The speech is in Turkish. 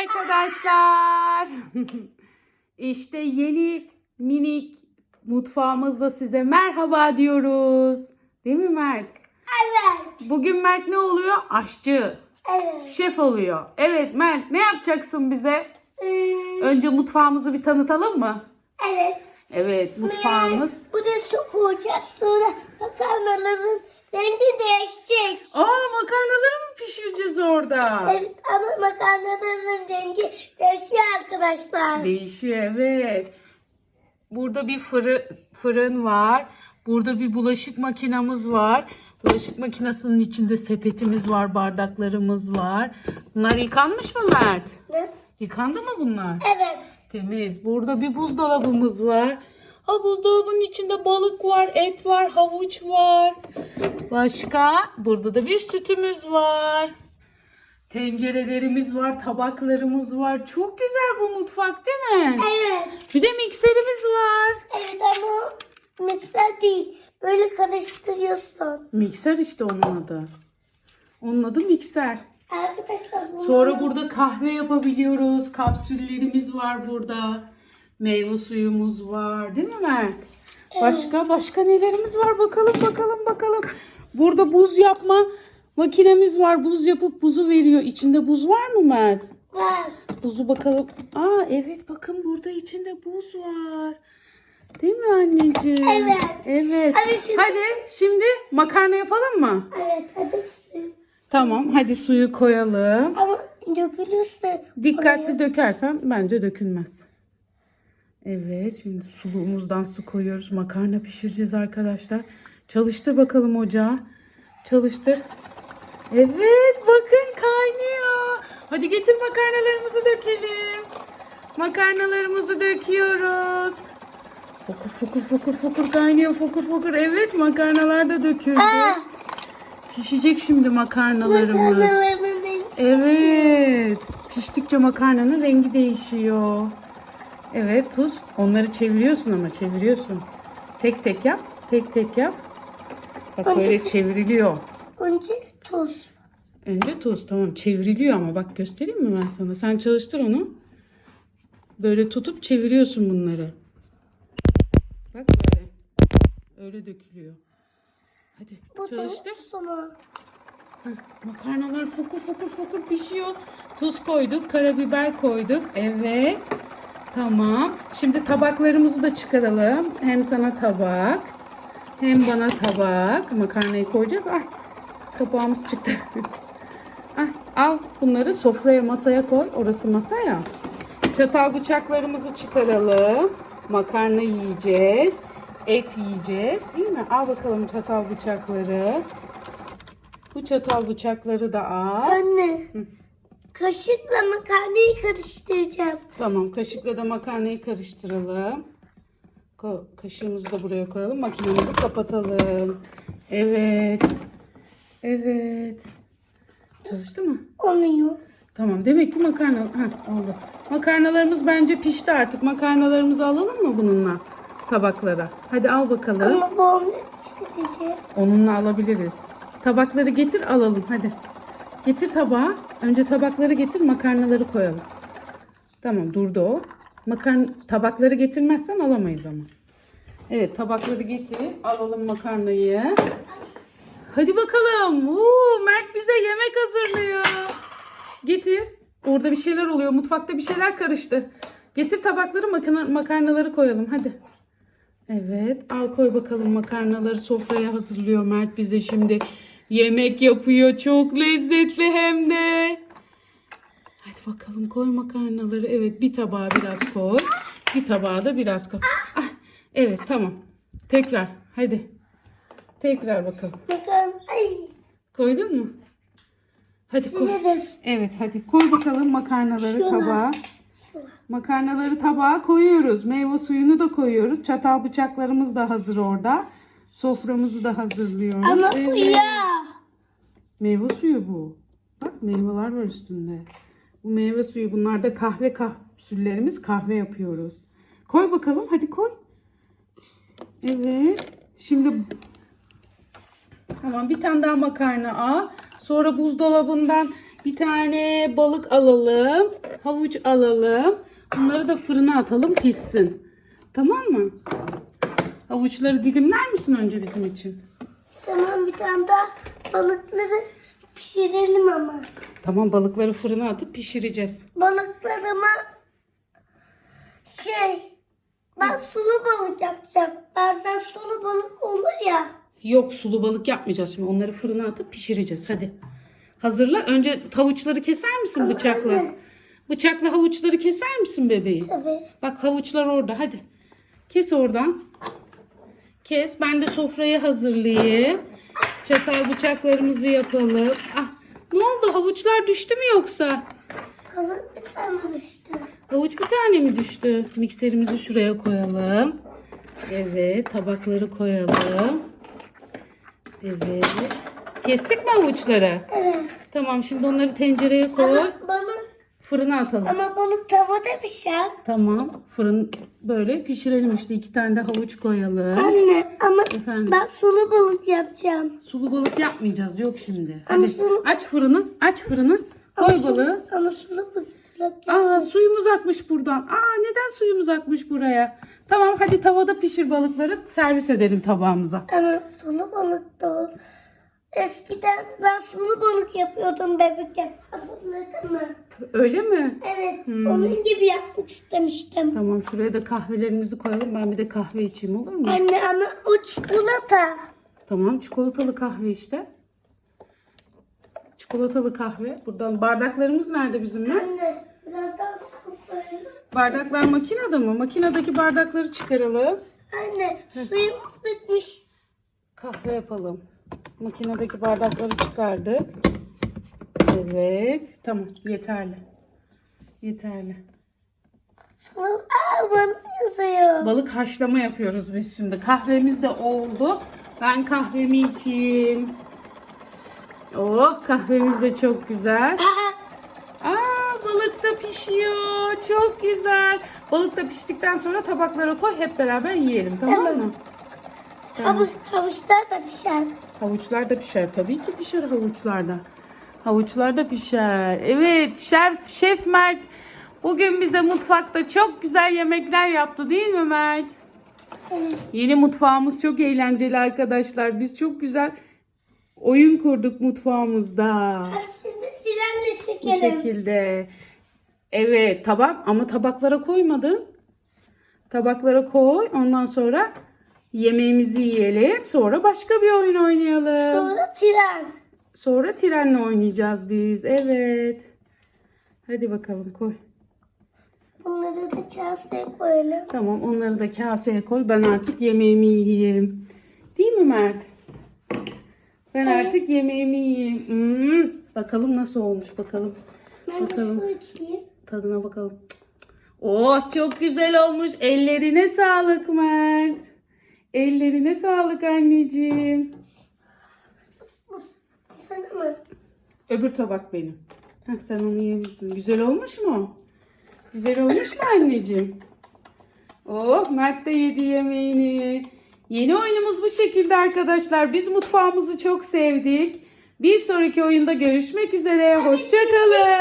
arkadaşlar. işte yeni minik mutfağımızda size merhaba diyoruz. Değil mi Mert? Evet. Bugün Mert ne oluyor? Aşçı. Evet. Şef oluyor. Evet Mert ne yapacaksın bize? Hmm, Önce mutfağımızı bir tanıtalım mı? evet. Evet mutfağımız. Bu da su koyacağız. Sonra makarnaların rengi değişecek. Aa makarnaları mı pişireceğiz orada? Evet ama makarnaların rengi değişiyor arkadaşlar. Değişiyor evet. Burada bir fırın, fırın var. Burada bir bulaşık makinamız var. Bulaşık makinesinin içinde sepetimiz var, bardaklarımız var. Bunlar yıkanmış mı Mert? Ne? Yıkandı mı bunlar? Evet. Temiz. Burada bir buzdolabımız var. Ha buzdolabının içinde balık var, et var, havuç var. Başka? Burada da bir sütümüz var. Tencerelerimiz var, tabaklarımız var. Çok güzel bu mutfak değil mi? Evet. Bir de mikserimiz var. Evet ama mikser değil. Böyle karıştırıyorsun. Mikser işte onun adı. Onun adı mikser. Arkadaşlar bu Sonra burada kahve yapabiliyoruz. Kapsüllerimiz var burada. Meyve suyumuz var. Değil mi Mert? Başka başka nelerimiz var? Bakalım bakalım bakalım. Burada buz yapma makinemiz var. Buz yapıp buzu veriyor. İçinde buz var mı Mert? var. Buzu bakalım. Aa evet bakın burada içinde buz var. Değil mi anneciğim? Evet. Evet. Hadi şimdi- Hadi şimdi makarna yapalım mı? Evet hadi su. Tamam hadi suyu koyalım. Ama dökülürse Dikkatli dökersen bence dökülmez. Evet şimdi suluğumuzdan su koyuyoruz. Makarna pişireceğiz arkadaşlar. Çalıştır bakalım ocağı. Çalıştır. Evet bakın kaynıyor. Hadi getir makarnalarımızı dökelim. Makarnalarımızı döküyoruz. Fokur fokur fokur fokur kaynıyor fokur fokur. Evet makarnalar da döküldü. Aa, Pişecek şimdi makarnalarımız. Evet. Piştikçe makarnanın rengi değişiyor. Evet tuz. Onları çeviriyorsun ama çeviriyorsun. Tek tek yap. Tek tek yap. Bak Önce- böyle çevriliyor. Önce tuz. Önce tuz tamam çevriliyor ama bak göstereyim mi ben sana? Sen çalıştır onu. Böyle tutup çeviriyorsun bunları. Bak böyle. Öyle dökülüyor. Hadi Bu çalıştır. tuz mu? Heh, Makarnalar fokur fokur fokur pişiyor. Tuz koyduk, karabiber koyduk. Evet. Tamam. Şimdi tabaklarımızı da çıkaralım. Hem sana tabak, hem bana tabak. Makarnayı koyacağız. Ay, kapağımız çıktı. Ay, al bunları sofraya, masaya koy. Orası masa ya. Çatal bıçaklarımızı çıkaralım. Makarna yiyeceğiz. Et yiyeceğiz. Değil mi? Al bakalım çatal bıçakları. Bu çatal bıçakları da al. Anne. Kaşıkla makarnayı karıştıracağım. Tamam kaşıkla da makarnayı karıştıralım. Ko- Kaşığımızı da buraya koyalım. Makinemizi kapatalım. Evet. Evet. Çalıştı mı? Olmuyor. Tamam demek ki makarna Heh, oldu. Makarnalarımız bence pişti artık. Makarnalarımızı alalım mı bununla? Tabaklara. Hadi al bakalım. Ama bu omlet isteyecek. Onunla alabiliriz. Tabakları getir alalım hadi. Getir tabağı. Önce tabakları getir makarnaları koyalım. Tamam durdu o. Makarna tabakları getirmezsen alamayız ama. Evet tabakları getir. Alalım makarnayı. Hadi bakalım. Oo, Mert bize yemek hazırlıyor. Getir. Orada bir şeyler oluyor. Mutfakta bir şeyler karıştı. Getir tabakları makina, makarnaları koyalım hadi. Evet al koy bakalım makarnaları sofraya hazırlıyor Mert bize şimdi. Yemek yapıyor çok lezzetli hem de. Hadi bakalım koy makarnaları. Evet bir tabağa biraz koy. Bir tabağa da biraz koy. Ah, evet tamam. Tekrar hadi. Tekrar bakalım. Ay. Koydun mu? Hadi koy. Evet hadi koy bakalım makarnaları Şuna. tabağa. Makarnaları tabağa koyuyoruz. Meyve suyunu da koyuyoruz. Çatal bıçaklarımız da hazır orada. Soframızı da hazırlıyoruz. Ama Evet. yağ. Meyve suyu bu. Bak meyveler var üstünde. Bu meyve suyu. Bunlar da kahve kapsüllerimiz. Kahve yapıyoruz. Koy bakalım. Hadi koy. Evet. Şimdi tamam bir tane daha makarna al. Sonra buzdolabından Bir tane balık alalım. Havuç alalım. Bunları da fırına atalım pişsin. Tamam mı? Havuçları dilimler misin önce bizim için? Tamam bir tane daha balıkları pişirelim ama. Tamam balıkları fırına atıp pişireceğiz. Balıklarıma şey ben sulu balık yapacağım. Bazen sulu balık olur ya. Yok sulu balık yapmayacağız şimdi. Onları fırına atıp pişireceğiz. Hadi. Hazırla. Önce havuçları keser misin bıçakla? anne. Bıçakla havuçları keser misin bebeğim? Tabii. Bak havuçlar orada. Hadi. Kes oradan. Kes. Ben de sofrayı hazırlayayım. Çatal bıçaklarımızı yapalım. Ah, ne oldu? Havuçlar düştü mü yoksa? Balık bir tane düştü. Havuç bir tane mi düştü? Mikserimizi şuraya koyalım. Evet, tabakları koyalım. Evet. Kestik mi havuçları? Evet. Tamam, şimdi onları tencereye koy. Ama balık Fırına atalım. ama balık tavada pişer. Tamam, fırın böyle pişirelim işte. iki tane de havuç koyalım. Anne ama Efendim? ben sulu balık yapacağım. Sulu balık yapmayacağız, yok şimdi. Ama Hadi sulu- aç fırını, aç fırını. Koy balığı. Ama sulu balık Aa suyumuz akmış buradan. Aa neden suyumuz akmış buraya? Tamam hadi tavada pişir balıkları servis edelim tabağımıza. Ama sulu balık da. Eskiden ben sulu balık yapıyordum bebekken. Hatırladın mı? Öyle mi? Evet. Hmm. Onun gibi yapmak istemiştim. Tamam şuraya da kahvelerimizi koyalım. Ben bir de kahve içeyim olur mu? Anne ama o çikolata. Tamam çikolatalı kahve işte. Çikolatalı kahve. Buradan bardaklarımız nerede bizimle? Anne biraz daha su koyalım. Bardaklar makinede mi? Makinedeki bardakları çıkaralım. Anne suyumuz bitmiş. Kahve yapalım. Makinedeki bardakları çıkardık. Evet. Tamam yeterli. Yeterli. Aa balık yazıyor. Balık haşlama yapıyoruz biz şimdi. Kahvemiz de oldu. Ben kahvemi içeyim. Oh kahvemiz de çok güzel. Aa balık da pişiyor. Çok güzel. Balık da piştikten sonra tabaklara koy hep beraber yiyelim tamam mı? Havuç, havuçlar da pişer. Havuçlar da pişer. Tabii ki pişer havuçlar da. Havuçlar da pişer. Evet şef, şef Mert bugün bize mutfakta çok güzel yemekler yaptı değil mi Mert? Evet. Yeni mutfağımız çok eğlenceli arkadaşlar. Biz çok güzel oyun kurduk mutfağımızda. Hadi şimdi sirenle Bu çekelim. şekilde. Evet tamam ama tabaklara koymadın. Tabaklara koy. Ondan sonra yemeğimizi yiyelim. Sonra başka bir oyun oynayalım. Sonra tren. Sonra trenle oynayacağız biz. Evet. Hadi bakalım koy. Bunları da kaseye koyalım. Tamam onları da kaseye koy. Ben artık yemeğimi yiyeyim. Değil mi Mert? Ben Evet. artık yemeğimi yiyeyim. Hmm. Bakalım nasıl olmuş bakalım. Ben Bakalım. su içeyim. Tadına bakalım. Oh çok güzel olmuş. Ellerine sağlık Mert. Ellerine sağlık anneciğim. Sana mı? Öbür tabak benim. Heh, sen onu yemişsin. Güzel olmuş mu? Güzel olmuş mu anneciğim? Oh Mert de yedi yemeğini. Yeni oyunumuz bu şekilde arkadaşlar. Biz mutfağımızı çok sevdik. Bir sonraki oyunda görüşmek üzere. Hoşçakalın.